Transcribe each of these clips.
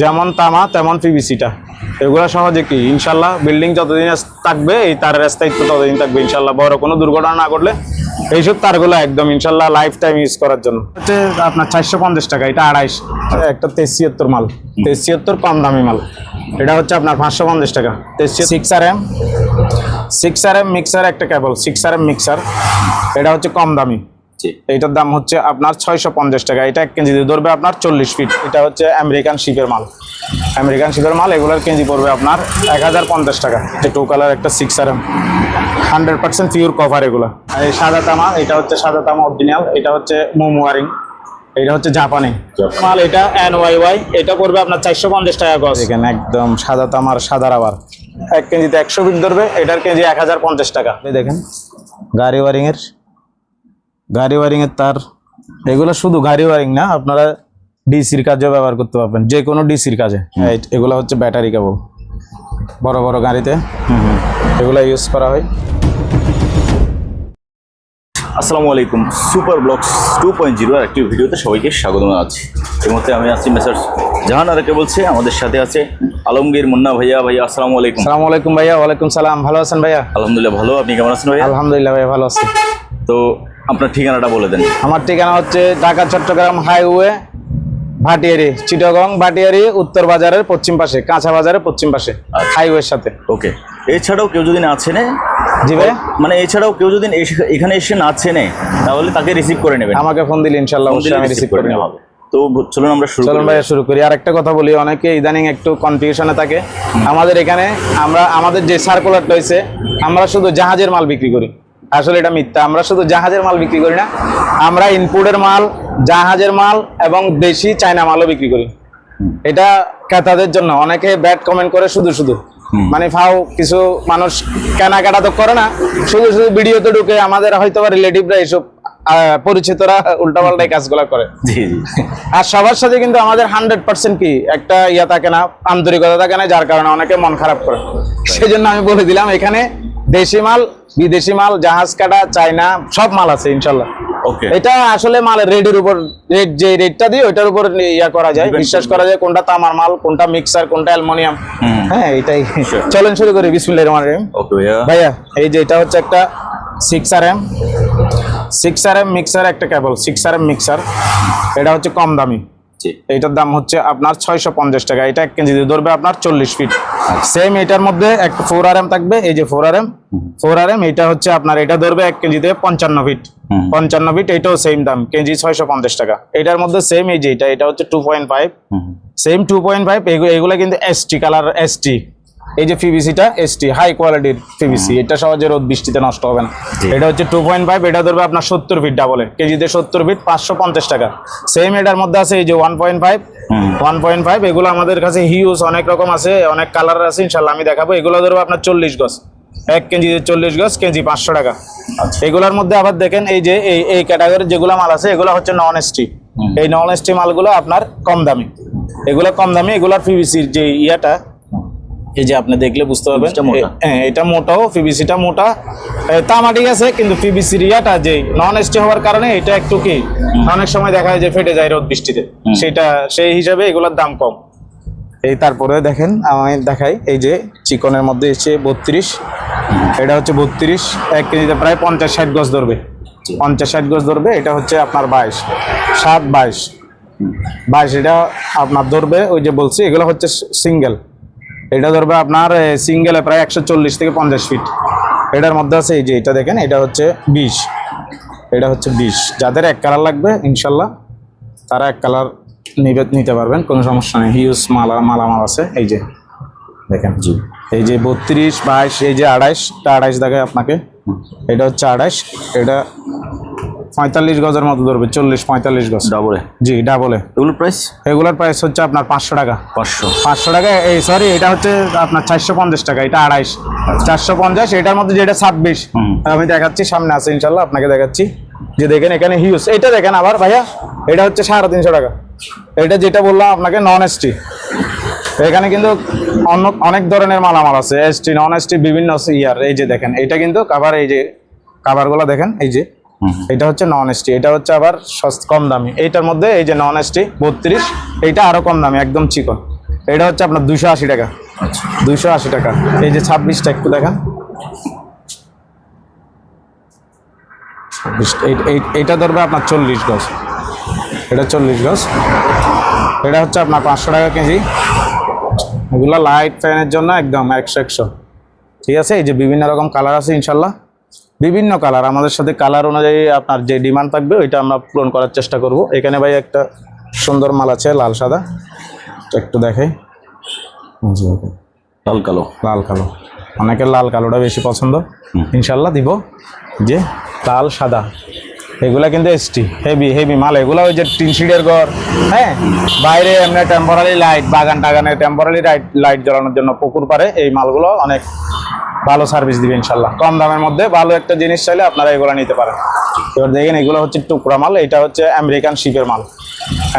যেমন তামা, তেমন পিভিসিটা। এগুলো সহজে কি? ইনশাল্লাহ বিল্ডিং যতদিন থাকবে, এই তারের স্থায়িত্ব ততদিন থাকবে, ইনশাল্লাহ। বড় কোনো দুর্ঘটনা না ঘটলে এইসব তারগুলো একদম, ইনশাল্লাহ লাইফ টাইম ইউজ করার জন্য। হচ্ছে আপনার চারশো পঞ্চাশ টাকা, এটা আড়াইশ। একটা তেছিয়াত্তর মাল। তেছিয়াত্তর কম দামি মাল। এটা হচ্ছে আপনার পাঁচশো পঞ্চাশ টাকা। তেছিয়াত্তর six R M six R M mixer একটা cable six R M mixer এটা হচ্ছে কম দামি। জি। এইটার দাম হচ্ছে আপনার ছয়শো পঞ্চাশ টাকা। এটা এক কেজি ধরবে আপনার চল্লিশ ফিট এটা হচ্ছে আমেরিকান শিপের মাল। আমেরিকান শিপের মাল এগুলোর কেজি পড়বে আপনার এক হাজার পঞ্চাশ টাকা। এটা টু কালার একটা six R M. Hundred percent pure cover এগুলো। আর এই সাদা তামা এটা হচ্ছে সাদা তামা অরিজিনাল এটা হচ্ছে মোমোয়ারিং এটা হচ্ছে জাপানি। মাল এটা এন ওয়াই ওয়াই এটা পড়বে আপনার চারশো পঞ্চাশ টাকা গজ। এখানে একদম সাদা তামার সাদা রাবার। এক কেজিতে একশো ফিট ধরবে এটার কেজি এক হাজার পঞ্চাশ টাকা। দেখেন গাড়ি ওয়ারিংয়ের গাড়ি ওয়ারিং এর তার এগুলো শুধু গাড়ি ওয়ারিং না আপনারা ডিসির কাজেও ব্যবহার করতে পারবেন যে কোনো ডিসির কাজে। এগুলো হচ্ছে ব্যাটারি কেবল বড় বড় গাড়িতে। এগুলো ইউজ করা হয়। আসসালামু আলাইকুম super blogs two point zero একটি ভিডিওতে সবাইকে স্বাগত জানাচ্ছি। এই মুহূর্তে আমি আছি মেসার্স জাহান আরেকে বলছে আমাদের সাথে আছে আলমগীর মুন্না ভাইয়া। ভাইয়া আসসালামু আলাইকুম। সালামু আলাইকুম ভাইয়া ওয়ালাইকুম সালাম ভালো আছেন ভাইয়া? আলহামদুলিল্লাহ ভালো। আপনি কেমন আছেন ভাইয়া? আলহামদুলিল্লাহ ভাইয়া ভালো আছি। তো আপনার ঠিকানাটা বলে দেন। আমার ঠিকানা হচ্ছে ঢাকা চট্টগ্রাম হাইওয়ে ভাটিয়ারি চিটাগং ভাটিয়ারি উত্তর বাজারের পশ্চিম পাশে কাঁচা বাজারের পশ্চিম পাশে হাইওয়ের সাথে। ওকে। এছাড়াও কেউ যদি না চেনে জি ভাইয়া মানে এছাড়াও কেউ যদি এখানে এসে না চেনে তাহলে তাকে রিসিভ করে নেবেন। আমাকে ফোন দিলে ইনশাল্লাহ আমি রিসিভ করে নেব। হবে। তো চলুন আমরা শুরু চলুন ভাইয়া শুরু করি। আর একটা কথা বলি অনেকে ইদানিং একটু কনফিউশনে থাকে। আমাদের এখানে আমরা আমাদের যে সার্কুলারটা হয়েছে আমরা শুধু জাহাজের মাল বিক্রি করি। আসলে এটা মিথ্যা। আমরা শুধু জাহাজের মাল বিক্রি করি না আমরা ইনপুটের মাল জাহাজের মাল এবং দেশি চায়না মালও বিক্রি করি। এটা ক্রেতাদের জন্য। অনেকে ব্যাড কমেন্ট করে শুধু শুধু। মানে ফাও কিছু মানুষ কেনাকাটা তো করে না শুধু শুধু ভিডিওতে ঢুকে আমাদের হয়তো বা রিলেটিভরা এইসব পরিচিতরা উল্টাপাল্টা কাজগুলো করে। আর সবার সাথে কিন্তু আমাদের হান্ড্রেড পার্সেন্ট কি একটা ইয়া থাকে না আন্তরিকতা থাকে না যার কারণে অনেকে মন খারাপ করে। সেই জন্য আমি বলে দিলাম এখানে দেশি মাল বিদেশি মাল জাহাজ কাটা চাইনা সব মাল আছে ইনশাল্লাহ। ওকে এটা আসলে মালের রেটের উপর রেট যে রেটটা দিয়ে ওইটার উপর ইয়া করা যায় বিশ্বাস করা। যায় কোনটা তামার মাল কোনটা মিক্সার কোনটা অ্যালুমিনিয়াম। হ্যাঁ এটাই. চলেন শুরু করি বিসমিল্লাহির রহমানির রহিম। ভাইয়া। এই যে এটা হচ্ছে একটা six R M six R M mixer একটা cable six R M mixer এটা হচ্ছে কম দামি। জি। এইটার দাম হচ্ছে আপনার ছয়শো পঞ্চাশ টাকা। এটা এক কেজি ধরবে আপনার চল্লিশ ফিট। সেম এটার মধ্যে একটা ফোর আর এম থাকবে এই যে four R M four R M এটা হচ্ছে আপনার এটা ধরবে এক কেজিতে পঞ্চান্ন ফিট। পঞ্চান্ন ফিট এটাও সেম দাম কেজি ছয়শো পঞ্চাশ টাকা। এটার মধ্যে সেম এই যে এটা এটা হচ্ছে two point five same two point five এগুলো কিন্তু এসটি কালার এসটি এই যে পিভিসিটা এসটি হাই কোয়ালিটির পিভিসি এটা সহজে রোদ বৃষ্টিতে নষ্ট হবে না। এটা হচ্ছে টু পয়েন্ট ফাইভ এটা ধরবে আপনার সত্তর ফিট ডাবলে কেজিতে সত্তর ফিট পাঁচশো পঞ্চাশ টাকা। সেম এটার মধ্যে আছে এই যে one point five one point five এগুলো আমাদের কাছে হিউজ অনেক রকম আছে অনেক কালার আছে ইনশাল্লাহ আমি দেখাবো। এগুলো ধরবে আপনার চল্লিশ গজ। এক কেজিতে চল্লিশ গজ কেজি পাঁচশো টাকা। আচ্ছা। এগুলোর মধ্যে আবার দেখেন এই যে এই এই ক্যাটাগরির যেগুলো মাল আছে এগুলো হচ্ছে নন এসটি। এই নন এসটি মালগুলো আপনার কম দামি। এগুলো কম দামি এগুলোর পিভিসির যে ইয়াটা এই যে আপনি দেখলে বুঝতে পারবেন। এটা মোটা। এ- হ্যাঁ এটা মোটাও পিভিসিটা মোটা। এ, তামা ঠিক আছে কিন্তু পিভিসির ইয়াটা যে নন এসটি হওয়ার কারণে এটা একটু কি অনেক সময় দেখা যায় যে ফেটে যায় রোদ বৃষ্টিতে। সেটা সেই হিসাবে এগুলোর দাম কম। এই তারপরে দেখেন আমি দেখাই এই যে চিকনের মধ্যে এসছে বত্রিশ। এটা হচ্ছে বত্রিশ এক কেজিতে প্রায় পঞ্চাশ ষাট গজ ধরবে। পঞ্চাশ ষাট গজ ধরবে এটা হচ্ছে আপনার বাইশ। সাত বাইশ। বাইশ এটা আপনার ধরবে ওই যে বলছি এগুলো হচ্ছে সিঙ্গেল। এটা ধরবে আপনার সিঙ্গেলে প্রায় একশো চল্লিশ থেকে পঞ্চাশ ফিট এটার মধ্যে আছে এই যে এটা দেখেন এটা হচ্ছে বিশ। এটা হচ্ছে বিশ। যাদের এক কালার লাগবে ইনশাল্লাহ তারা এক কালার নিবে নিতে পারবেন কোনো সমস্যা নেই। হিউজ মালা মালামাল আছে এই যে দেখেন। জি। এই যে বত্রিশ বাইশ এই যে আড়াইশটা আড়াইশ দেখায় আপনাকে। এটা হচ্ছে আড়াইশ এটা পঁয়তাল্লিশ গজের মতো ধরবে চল্লিশ পঁয়তাল্লিশ গজ। ডাবলে? জি ডাবলে। এগুলোর প্রাইস এগুলোর প্রাইস হচ্ছে আপনার পাঁচশো টাকা। পাঁচশো। পাঁচশো টাকা এই সরি এটা হচ্ছে আপনার চারশো পঞ্চাশ টাকা এটা আড়াইশ। চারশো পঞ্চাশ এটার মধ্যে যেটা ছাব্বিশ। আমি দেখাচ্ছি সামনে আছে ইনশাল্লাহ আপনাকে দেখাচ্ছি। যে দেখেন এখানে হিউজ এটা দেখেন আবার ভাইয়া এটা হচ্ছে সাড়ে তিনশো টাকা। এটা যেটা বললাম আপনাকে নন এসটি এখানে কিন্তু অন্য অনেক ধরনের মালামাল আছে। এসটি নন এসটি বিভিন্ন ইয়ার। এই যে দেখেন এটা কিন্তু কাভার এই যে কাভারগুলো দেখেন এই যে। এটা হচ্ছে নন এসটি এটা হচ্ছে আবার সস্ত কম দামি। এইটার মধ্যে এই যে নন এসটি বত্রিশ এইটা আরও কম দামি একদম চিকন। এটা হচ্ছে আপনার দুইশো আশি টাকা। আচ্ছা। দুইশো আশি টাকা। এই যে ছাব্বিশটা একটু দেখান। এইটা ধরবে আপনার চল্লিশ গজ। এটা চল্লিশ গজ। এটা হচ্ছে আপনার পাঁচশো টাকা কেজি। এগুলো লাইট ফ্যানের জন্য একদম একশো একশো। ঠিক আছে? এই যে বিভিন্ন রকম কালার আছে ইনশাল্লাহ। বিভিন্ন কালার। আমাদের সাথে কালার অনুযায়ী আপনার যে ডিমান্ড থাকবে ওইটা আমরা পূরণ করার চেষ্টা করব। এখানে ভাই একটা সুন্দর মাল আছে লাল সাদা। একটু দেখাই। জি ওকে। লাল কালো। লাল কালো। অনেকের লাল কালোটা বেশি পছন্দ। ইনশাল্লাহ দিব। যে লাল সাদা। এগুলা কিন্তু এসটি হেভি হেভি মাল। এগুলা ওই যে টিন শিটের ঘর। হ্যাঁ? বাইরে এমনি টেম্পোরারি লাইট বাগান টাগানে টেম্পোরারি লাইট লাইট জ্বালানোর জন্য পুকুর পারে এই মালগুলো অনেক ভালো সার্ভিস দিবে ইনশাল্লাহ। কম দামের মধ্যে ভালো একটা জিনিস চাইলে আপনারা এগুলো নিতে পারেন। এবার দেখেন এগুলো হচ্ছে টুকরা মাল এটা হচ্ছে আমেরিকান শিপের মাল।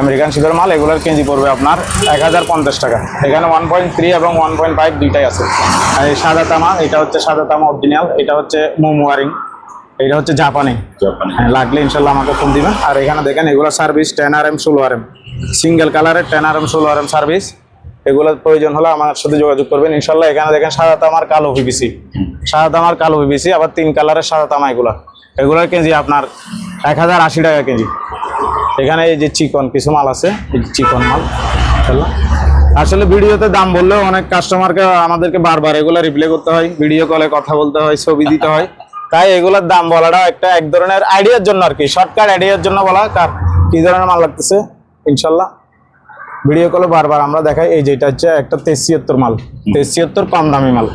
আমেরিকান শিপের মাল এগুলোর কেজি পড়বে আপনার এক হাজার পঞ্চাশ টাকা। এখানে ওয়ান পয়েন্ট থ্রি এবং ওয়ান পয়েন্ট ফাইভ দুইটাই আছে। আর এই সাদা তামা এটা হচ্ছে সাদা তামা অরিজিনাল এটা হচ্ছে মোমোয়ারিং এটা হচ্ছে জাপানি। জাপানি। হ্যাঁ লাগলে ইনশাল্লাহ আমাকে ফোন দিবেন। আর এখানে দেখেন এগুলো সার্ভিস টেন আর এম ষোলো আর এম সিঙ্গেল কালারের টেন আর এম ষোলো আর এম সার্ভিস এগুলোর প্রয়োজন হলে আমার সাথে যোগাযোগ করবেন। ইনশাল্লাহ এখানে দেখেন সাদা তামার কালো ভিবিসি সাদা তামার কালো ভিবিসি আবার তিন কালারের সাদা তামা এগুলো। এগুলোর কেজি আপনার এক হাজার আশি টাকা কেজি। এখানে এই যে চিকন কিছু মাল আছে চিকন মাল। আসলে ভিডিওতে দাম বললেও অনেক কাস্টমারকে আমাদেরকে বারবার এগুলো রিপ্লাই করতে হয় ভিডিও কলে কথা বলতে হয়, ছবি দিতে হয়। তাই এগুলোর দাম বলাটা একটা এক ধরনের আইডিয়ার জন্য আর কি শর্টকাট আইডিয়ার জন্য বলা। কার কি ধরনের মাল লাগতেছে? ইনশাল্লাহ ভিডিও কলে বারবার আমরা দেখাই এই যেটা হচ্ছে একটা তেছিয়াত্তর মাল। তেছিয়াত্তর কম দামি মাল।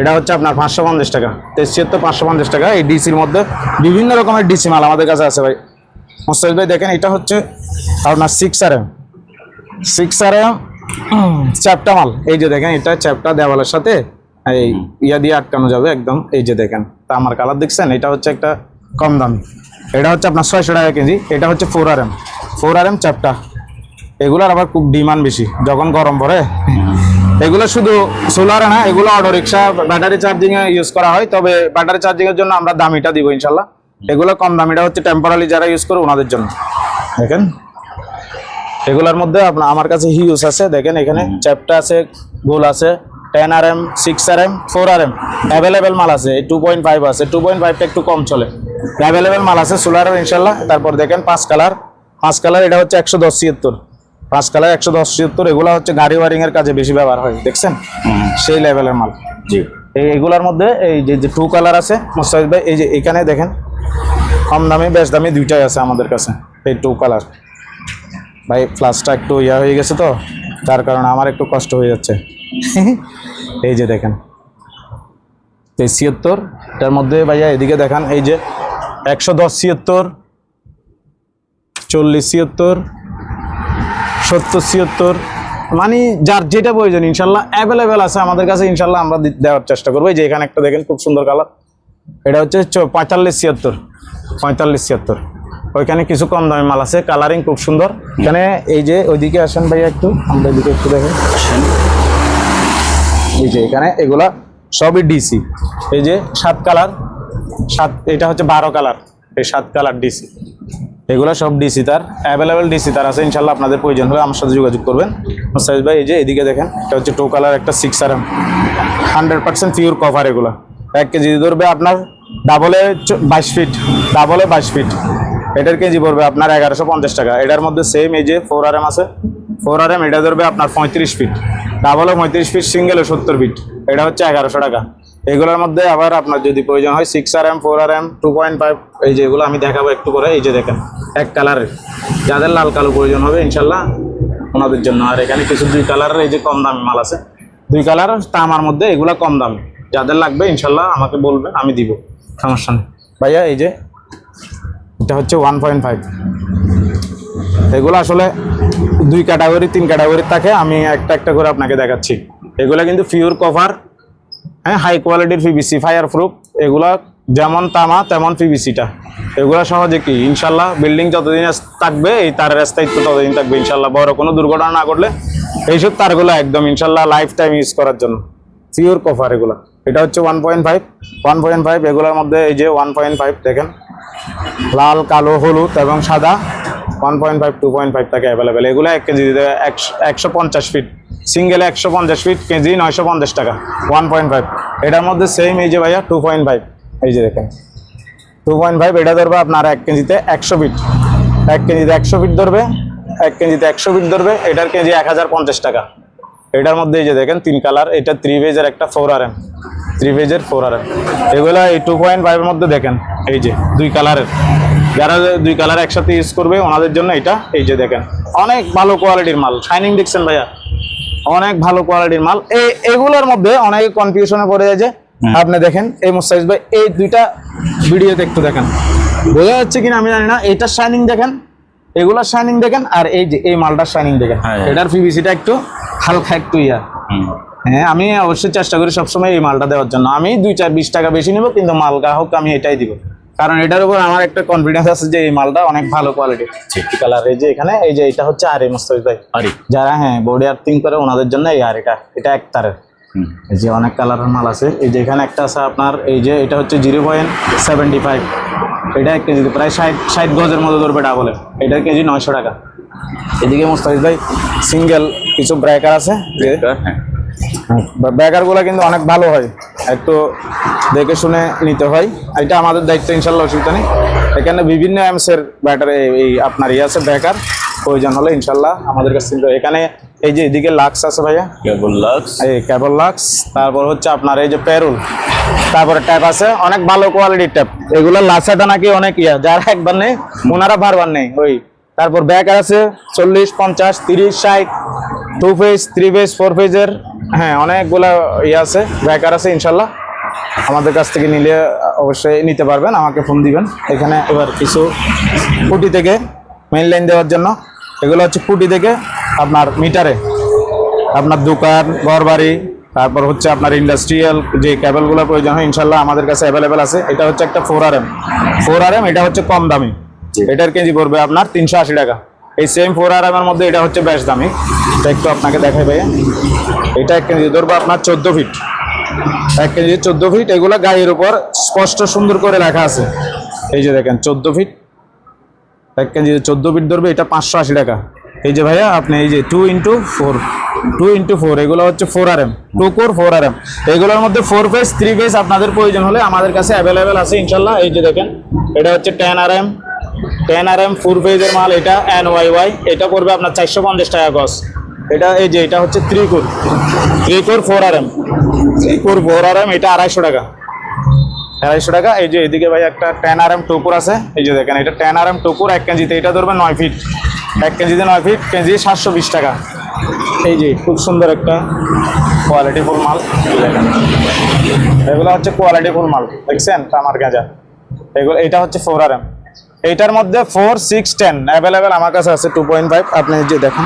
এটা হচ্ছে আপনার পাঁচশো পঞ্চাশ টাকা। তেছিয়াত্তর পাঁচশো পঞ্চাশ টাকা এই ডিসির মধ্যে বিভিন্ন রকমের ডিসি মাল আমাদের কাছে আছে ভাই। মোস্তাফিজ ভাই দেখেন এটা হচ্ছে আপনার six R M six R M চ্যাপটা মাল। এই যে দেখেন এটা চ্যাপটা দেওয়ালের সাথে এই ইয়া দিয়ে আটকানো যাবে একদম। এই যে দেখেন তা আমার কালার দেখছেন এটা হচ্ছে একটা কম দামি। এটা হচ্ছে আপনার ছয়শো টাকা কেজি এটা হচ্ছে four R M four R M চ্যাপটা। এগুলোর আবার খুব ডিমান্ড বেশি যখন গরম পড়ে। এগুলো শুধু সোলারে না এগুলো অটো রিক্সা ব্যাটারি চার্জিং এ ইউজ করা হয় তবে ব্যাটারি চার্জিং এর জন্য আমরা দামিটা দিব ইনশাল্লাহ। এগুলো কম দামিটা হচ্ছে টেম্পোরারি যারা ইউজ করে ওনাদের জন্য। দেখেন? এগুলোর মধ্যে আপনার আমার কাছে হিউজ আছে দেখেন এখানে চ্যাপটা আছে গোল আছে ten R M six R M four R M available মাল আছে টু পয়েন্ট ফাইভ আছে টু পয়েন্ট ফাইভটা একটু কম চলে। অ্যাভেলেবেল মাল আছে সোলারের ইনশাল্লাহ। তারপর দেখেন পাঁচ কালার পাঁচ কালার এটা হচ্ছে একশো দশ ছিয়াত্তর। পাঁচ কালার একশো দশ ছিয়াত্তর এগুলো হচ্ছে গাড়ি ওয়ারিং এর কাজে বেশি ব্যবহার হয় দেখছেন? সেই লেভেলের মাল। জি। এই এগুলোর মধ্যে এই যে যে টু কালার আছে মোস্তাফিজ ভাই এই যে এখানে দেখেন কম দামি বেশ দামি দুইটাই আছে আমাদের কাছে এই টু কালার ভাই ফ্লাসটা একটু ইয়া হয়ে গেছে তো তার কারণে আমার একটু কষ্ট হয়ে যাচ্ছে। এই যে দেখেন এই ছিয়াত্তর এটার মধ্যে ভাইয়া এদিকে দেখান এই যে একশো দশ ছিয়াত্তর চল্লিশ ছিয়াত্তর সত্তর, ছিয়াত্তর মানে যার যেটা প্রয়োজন, ইনশাল্লাহ অ্যাভেলেবেল আছে আমাদের কাছে, ইনশাল্লাহ আমরা দেওয়ার চেষ্টা করব। যে এখানে একটা দেখেন, খুব সুন্দর কালার এটা হচ্ছে পঁয়তাল্লিশ, ছিয়াত্তর। পঁয়তাল্লিশ, ছিয়াত্তর। ওইখানে কিছু কম দামি মাল আছে কালারিং খুব সুন্দর। এখানে এই যে ওইদিকে আসেন ভাইয়া একটু, আমরা এদিকে একটু দেখেন। এই যে এখানে এগুলা সবই ডিসি এই যে সাত কালার সাত এটা হচ্ছে বারো কালার এই সাত কালার ডিসি এগুলো সব ডিসি তার। অ্যাভেলেবেল ডিসি তার আছে ইনশাল্লাহ আপনাদের প্রয়োজন হলে আমার সাথে যোগাযোগ করবেন। সাইজ ভাই, এই যে এদিকে দেখেন, এটা হচ্ছে টু কালার একটা six R M hundred percent pure cover এগুলো। এক কেজি ধরবে আপনার ডাবলে বাইশ ফিট ডাবলে বাইশ ফিট এটার কেজি পড়বে আপনার এগারোশো পঞ্চাশ টাকা। এটার মধ্যে সেম এই যে ফোর আর এম আছে। ফোর আর এম এটা ধরবে আপনার পঁয়ত্রিশ ফিট ডাবলে পঁয়ত্রিশ ফিট সিঙ্গেলে সত্তর ফিট এটা হচ্ছে এগারোশো টাকা। এগুলোর মধ্যে আবার আপনার যদি প্রয়োজন হয় six R M four R M two point five এই যে এগুলো আমি দেখাবো একটু করে, এই যে দেখেন, এক কালারের যাদের লাল কালো প্রয়োজন হবে, ইনশাল্লাহ ওনাদের জন্য। আর এখানে কিছু দুই কালারের এই যে কম দামি মাল আছে। দুই কালার তামার মধ্যে এগুলো কম দামি। যাদের লাগবে, ইনশাল্লাহ আমাকে বলবে, আমি দিব। সমস্যা নেই। ভাইয়া, এই যে, এটা হচ্ছে ওয়ান পয়েন্ট ফাইভ এগুলো আসলে দুই ক্যাটাগরি তিন ক্যাটাগরির থাকে। আমি একটা একটা করে আপনাকে দেখাচ্ছি। এগুলো কিন্তু পিওর কভার হ্যাঁ হাই কোয়ালিটির পিভিসি ফায়ার প্রুফ এগুলা যেমন তামা, তেমন পিভিসিটা এগুলো সহজে কি? ইনশাল্লাহ বিল্ডিং যতদিন থাকবে, এই তারের স্থায়িত্ব ততদিন থাকবে, ইনশাল্লাহ। বড় কোনো দুর্ঘটনা না ঘটলে এইসব তারগুলো একদম, ইনশাল্লাহ লাইফ টাইম ইউজ করার জন্য। পিওর কভার এগুলো। এটা হচ্ছে one point five one point five এগুলোর মধ্যে এই যে ওয়ান পয়েন্ট ফাইভ দেখেন। লাল, কালো, হলুদ এবং সাদা। One point five two point five থাকে অ্যাভেলেবেল এগুলো এক কেজি দিতে একশো পঞ্চাশ ফিট সিঙ্গেলে একশো পঞ্চাশ ফিট কেজি নয়শো পঞ্চাশ টাকা ওয়ান পয়েন্ট ফাইভ এটার মধ্যে সেম এই যে ভাইয়া টু পয়েন্ট ফাইভ এই যে দেখেন টু পয়েন্ট ফাইভ এটা ধরবে আপনার এক কেজিতে একশো ফিট এক কেজিতে একশো ফিট ধরবে, এক কেজিতে একশো ফিট ধরবে, এটার কেজি এক হাজার পঞ্চাশ টাকা। এটার মধ্যে এই যে দেখেন তিন কালার এটা থ্রি ভেজের একটা ফোর আর এম থ্রি ভেজের ফোর আর এম এগুলো এই টু পয়েন্ট ফাইভের মধ্যে দেখেন এই যে দুই কালারের। যারা দুই কালার একসাথে ইউজ করবে ওনাদের জন্য এটা এই যে দেখেন অনেক ভালো কোয়ালিটির মাল। শাইনিং দেখছেন ভাইয়া? অনেক ভালো কোয়ালিটির মাল। এই এগুলোর মধ্যে অনেকে কনফিউশনে পড়ে যায় যে আপনি দেখেন এই মুস্তাইজ ভাই এই দুইটা ভিডিওতে একটু দেখেন। বোঝা যাচ্ছে কিনা আমি জানি না এইটার শাইনিং দেখেন এগুলার শাইনিং দেখেন আর এই যে এই মালটার শাইনিং দেখেন। হ্যাঁ। এটার পিভিসিটা একটু হালকা একটু ইয়া। হ্যাঁ আমি অবশ্যই চেষ্টা করি সবসময় এই মালটা দেওয়ার জন্য। আমি দুই চার বিশ টাকা বেশি নেব কিন্তু মাল গ্রাহক আমি এটাই দিব। কারণ এটার উপর আমার একটা কনফিডেন্স আছে যে এই মালটা অনেক ভালো কোয়ালিটি কালার এই যে এখানে এই যে এটা হচ্ছে আরে মুস্তাফিজ ভাই। আরে। যারা হ্যাঁ বডি আর্থিং করে ওনাদের জন্য এই আর এটা এটা এক তারের। এই যে অনেক কালারের মাল আছে। এই যে এখানে একটা আছে আপনার এই যে এটা হচ্ছে জিরো পয়েন্ট সেভেন্টি ফাইভ এটা এক কেজি প্রায় ষাট ষাট গজের মতো ধরবে ডাবলে এটার কেজি নয়শো টাকা। এদিকে মুস্তাফিজ ভাই সিঙ্গেল কিছু ব্রেকার আছে। যে হ্যাঁ। কিন্তু অনেক ভালো হয়। একটু দেখে শুনে নিতে হয়। এটা আমাদের দায়িত্ব ইনশাল্লাহ অসুবিধা নেই। এখানে বিভিন্ন অ্যামসের ব্যাটার এই আপনার ইয়ে আছে ব্যাকার প্রয়োজন হলে ইনশাল্লাহ আমাদের কাছে এখানে এই যে এদিকে লাক্স আছে ভাইয়া। কেবল লাক্স এই কেবল লাক্স তারপর হচ্ছে আপনার এই যে প্যারুল তারপরে ট্যাপ আছে। অনেক ভালো কোয়ালিটির ট্যাপ এগুলো লাসাটা নাকি অনেক ইয়া। যারা একবার নেই ওনারা বারবার নেই ওই তারপর ব্যাকার আছে, চল্লিশ, পঞ্চাশ, তিরিশ, ষাট two phase three phase four ফেজের হ্যাঁ অনেকগুলো ইয়ে আছে ব্যাকার আছে, ইনশাল্লাহ। আমাদের কাছ থেকে নিলে অবশ্যই নিতে পারবেন, আমাকে ফোন দিবেন। এখানে এবার কিছু ফুটি থেকে মেইন লাইন দেওয়ার জন্য। এগুলো হচ্ছে ফুটি থেকে আপনার মিটারে আপনার দোকান, ঘরবাড়ি, তারপর হচ্ছে আপনার ইন্ডাস্ট্রিয়াল যে ক্যাবেলগুলো প্রয়োজন হয়, ইনশাল্লাহ আমাদের কাছে অ্যাভেলেবেল আছে। এটা হচ্ছে একটা four R M four R M এটা হচ্ছে কম দামি। এটার কেজি পড়বে আপনার তিনশো আশি টাকা। এই সেম ফোর আর এম এর মধ্যে এটা হচ্ছে বেশ দামি। এটা একটু আপনাকে দেখাই ভাইয়া। এটা এক কেজি ধরবো আপনার চোদ্দ ফিট এক কেজি চোদ্দ ফিট এগুলো গায়ের উপর স্পষ্ট সুন্দর করে লেখা আছে। এই যে দেখেন, চোদ্দ ফিট এক কেজি চোদ্দ ফিট ধরবে, এটা পাঁচশো আশি টাকা। এই যে ভাইয়া, আপনি এই যে two into four two into four এগুলো হচ্ছে four R M two core four R M এগুলোর মধ্যে ফোর ফেস থ্রি ফেস আপনাদের প্রয়োজন হলে আমাদের কাছে অ্যাভেলেবেল আছে, ইনশাল্লাহ। এই যে দেখেন, এটা হচ্ছে ten R M ten R M four ফেজের মাল, এটা এন ওয়াই ওয়াই এটা পড়বে আপনার চারশো পঞ্চাশ টাকা গজ। এটা এই যে, এটা হচ্ছে three core three core four R M three core four R M এটা আড়াইশো টাকা। আড়াইশো টাকা। এই যে, এদিকে ভাই একটা টেন আর এম টুকুর আছে। এই যে দেখেন, এটা টেন আর এম টুকুর এক কেজিতে, এটা ধরবে নয় ফিট এক কেজিতে নয় ফিট কেজি সাতশো বিশ টাকা। এই যে, খুব সুন্দর একটা কোয়ালিটি ফুল মাল। এগুলো হচ্ছে কোয়ালিটি ফুল মাল, দেখছেন? তামার গাঁজা। এগুলো, এটা হচ্ছে ফোর আর এম এইটার মধ্যে ফোর সিক্স টেন অ্যাভেলেবেল আমার কাছে আছে টু পয়েন্ট ফাইভ আপনি যে দেখেন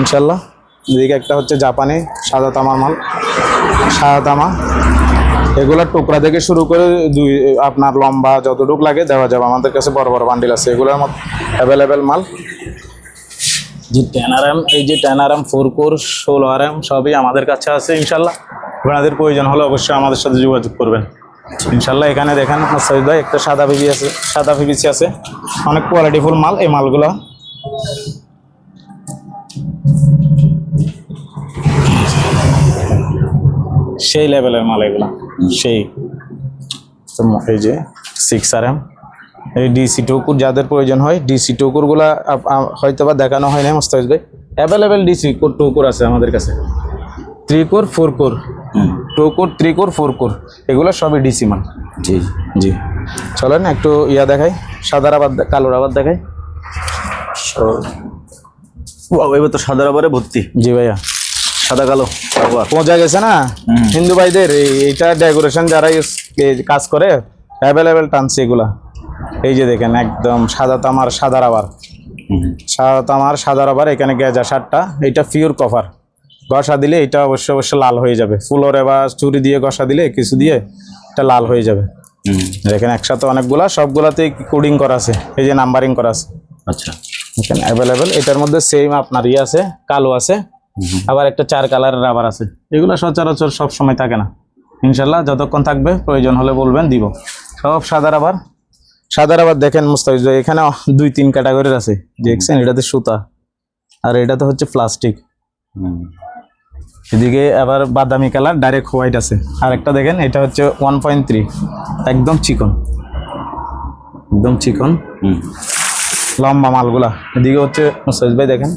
ইনশাল্লাহ এদিকে একটা হচ্ছে জাপানি সাদা তামার মাল, সাদা তামা। এগুলোর টুকরা থেকে শুরু করে দুই, আপনার লম্বা যতটুক লাগে দেওয়া যাবে। আমাদের কাছে বড় বড় বান্ডিল আছে। এগুলোর মধ্যে অ্যাভেলেবেল মাল। যে টেন আর এম এই যে ten R M four core ষোলো আর এম সবই আমাদের কাছে আছে ইনশাল্লাহ আপনাদের প্রয়োজন হলে অবশ্যই আমাদের সাথে যোগাযোগ করবেন। ইনশাল্লাহ এখানে দেখেন মোস্তাফিজ ভাই একটা সাদা পিবি আছে সাদা পিবিসি আছে। অনেক কোয়ালিটিফুল মাল এই মালগুলো। সেই লেভেলের মাল এগুলো সেই। এই যে সিক্স আর এম এই ডিসি টুকুর যাদের প্রয়োজন হয় ডিসি টুকুরগুলা হয়তো বা দেখানো হয় না মোস্তাফিজ ভাই। অ্যাভেলেবেল ডিসি টুকুর আছে আমাদের কাছে। থ্রি কোর ফোর কোর হুম two core three core four core এগুলো সবই ডিসি মাল জি জি। চলেন একটু ইয়া দেখাই সাদার আবার দে- কালোর আবার দেখাই। এবার তো সাদা রাবারে ভর্তি। জি ভাইয়া। সাদা কালো আবার পৌঁছা গেছে না? হিন্দু ভাইদের এইটা ডেকোরেশন যারা কাজ করে অ্যাভেলেবেল টানছে এগুলা। এই যে দেখেন একদম সাদা তামার সাদা রাবার সাদা তামার সাদা রাবার এখানে গেজা সারটা এটা পিওর কভার ঘষা দিলে এটা অবশ্য অবশ্যই লাল হয়ে যাবে। ফুলরে বা চুরি দিয়ে ঘষা দিলে কিছু দিয়ে এটা লাল হয়ে যাবে। দেখেন একসাথে অনেকগুলা সবগুলাতেই কোডিং করা আছে এই যে নাম্বারিং করা আছে। আচ্ছা। এখানে অ্যাভেলেবেল এটার মধ্যে সেম আপনার ইয়ে আছে কালো আছে আবার একটা চার কালারের রাবার আছে। এগুলো সচরাচর সব সময় থাকে না। ইনশাল্লাহ যতক্ষণ থাকবে প্রয়োজন হলে বলবেন দিব। সব সাদা রাবার সাদার আবার দেখেন মুস্তাফিজ ভাই এখানে দুই তিন ক্যাটাগরির আছে। দেখছেন? এটাতে সুতা। আর এটাতে হচ্ছে প্লাস্টিক। এদিকে আবার বাদামি কালার ডাইরেক্ট হোয়াইট আছে। আর একটা দেখেন এটা হচ্ছে ওয়ান পয়েন্ট থ্রি একদম চিকন। একদম চিকন। হুম। লম্বা মালগুলা। এদিকে হচ্ছে মুস্তাফিজ ভাই দেখেন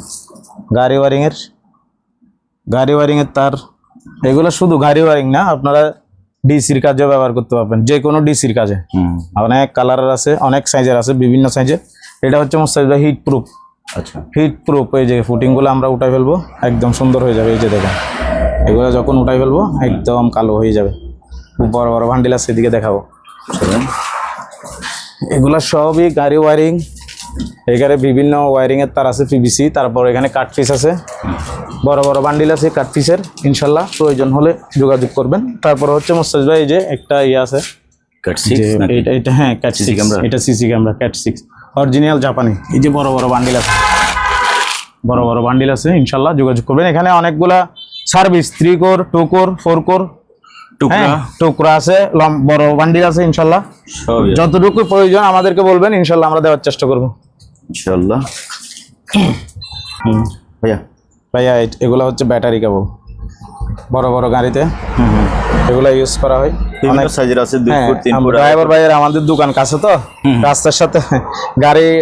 গাড়ি ওয়ারিংয়ের গাড়ি ওয়ারিংয়ের তার। এগুলো শুধু গাড়ি ওয়ারিং না আপনারা ডিসির কাজেও ব্যবহার করতে পারবেন যে কোনো ডিসির কাজে। অনেক কালারের আছে অনেক সাইজের আছে বিভিন্ন সাইজের এটা হচ্ছে মুস্তাফিজ ভাই হিট প্রুফ আচ্ছা। হিট প্রুফ এই যে ফুটিংগুলো আমরা উঠাই ফেলব একদম সুন্দর হয়ে যাবে এই যে দেখেন। এগুলো যখন উঠাই ফেলব একদম কালো হয়ে যাবে। বড় বড় ভান্ডিল আছে এদিকে দেখাবো এগুলো সবই গাড়ি ওয়ারিং এখানে বিভিন্ন ওয়ারিং এর তার আছে পিভিসি তারপর এখানে কাঠ পিস আছে। বড় বড় বান্ডিল আছে কাঠ পিসের ইনশাল্লাহ প্রয়োজন হলে যোগাযোগ করবেন। তারপর হচ্ছে মোস্তাজ ভাই এই যে একটা ইয়ে আছে। এটা এটা হ্যাঁ ক্যাট সিক্স? এটা CC camera cat six original জাপানি এই যে বড় বড় বান্ডিল আছে। বড় বড় বান্ডিল আছে ইনশাল্লাহ যোগাযোগ করবেন। এখানে অনেকগুলা service three core two core four core টুকরা। আছে বড় বান্ডিল আছে ইনশাল্লাহ। যতটুকু প্রয়োজন আমাদেরকে বলবেন ইনশাল্লাহ আমরা দেওয়ার চেষ্টা করব। ইনশাআল্লাহ ভাইয়া ভাইয়া এগুলো হচ্ছে ব্যাটারি কেবল। বড় বড় গাড়িতে। এগুলো ইউজ করা হয়। অনেক সাইজের আছে দুই হ্যাঁ ড্রাইভার ভাইয়ের আমাদের দোকান কাছে তো। রাস্তার সাথে গাড়ি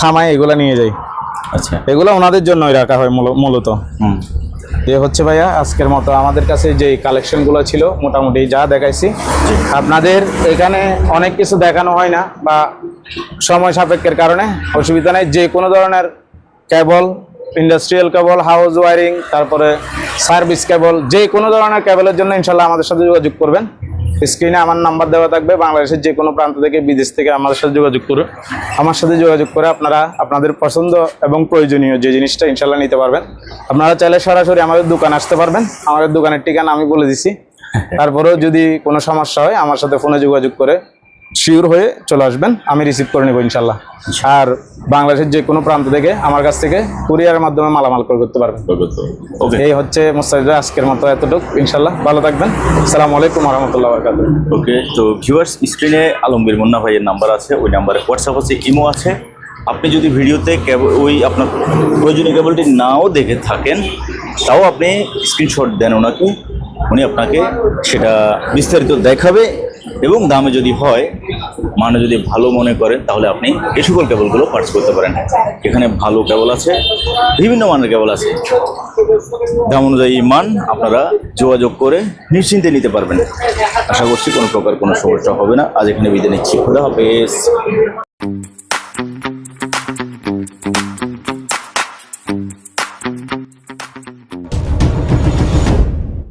থামায় এগুলো নিয়ে যাই। আচ্ছা। এগুলো ওনাদের জন্যই রাখা হয় মূল- মূলত। এ হচ্ছে ভাইয়া আজকের মতো। আমাদের কাছে যে কালেকশনগুলো ছিল, মোটামুটি যা দেখাইছি। আপনাদের এখানে অনেক কিছু দেখানো হয় না বা সময় সাপেক্ষের কারণে অসুবিধা নেই। যে কোনো ধরনের cable industrial cable house wiring তারপরে সার্ভিস কেবল, যে কোনো ধরনের কেবলের জন্য ইনশাল্লাহ আমাদের সাথে যোগাযোগ করবেন। স্ক্রিনে আমার নাম্বার দেওয়া থাকবে বাংলাদেশের যে কোনো প্রান্ত থেকে বিদেশ থেকে আমার সাথে যোগাযোগ করুন আমার সাথে যোগাযোগ করে আপনারা আপনাদের পছন্দ এবং প্রয়োজনীয় যে জিনিসটা ইনশাল্লাহ নিতে পারবেন। আপনারা চাইলে সরাসরি আমাদের দোকান আসতে পারবেন। আমাদের দোকানের ঠিকানা আমি বলে দিছি। তারপরেও যদি কোনো সমস্যা হয় আমার সাথে ফোনে যোগাযোগ করে শিওর হয়ে চলে আসবেন আমি রিসিভ করে নেব ইনশাল্লাহ আর বাংলাদেশের যে কোনো প্রান্ত থেকে আমার কাছ থেকে কুরিয়ারের মাধ্যমে মালামাল করে করতে পারবেন। এই হচ্ছে মোস্তাফিজ আজকের মতো এতটুকু ইনশাল্লাহ ভালো থাকবেন। আসসালামু আলাইকুম রহমতুল্লাহ বরকাত ওকে তো ভিউয়ার্স স্ক্রিনে আলমগীর মুন্না ভাইয়ের নাম্বার আছে ওই নাম্বারে হোয়াটসঅ্যাপ আছে ইমো আছে। আপনি যদি ভিডিওতে কেবল ওই আপনার প্রয়োজনীয় কেবলটি নাও দেখে থাকেন তাও আপনি স্ক্রিনশট দেন ওনাকে উনি আপনাকে সেটা বিস্তারিত দেখাবে। এবং দামে যদি হয় মানে যদি ভালো মনে করেন, তাহলে আপনি এই সকল কেবলগুলো পার্চ করতে পারেন। এখানে ভালো কেবল আছে, বিভিন্ন মানের কেবল আছে। দাম অনুযায়ী মান আপনারা যোগাযোগ করে নিশ্চিন্তে নিতে পারবেন। আশা করছি কোনো প্রকার কোনো সমস্যা হবে না। আজ এখানে বিদায় নিচ্ছি। খুদা হাফেজ।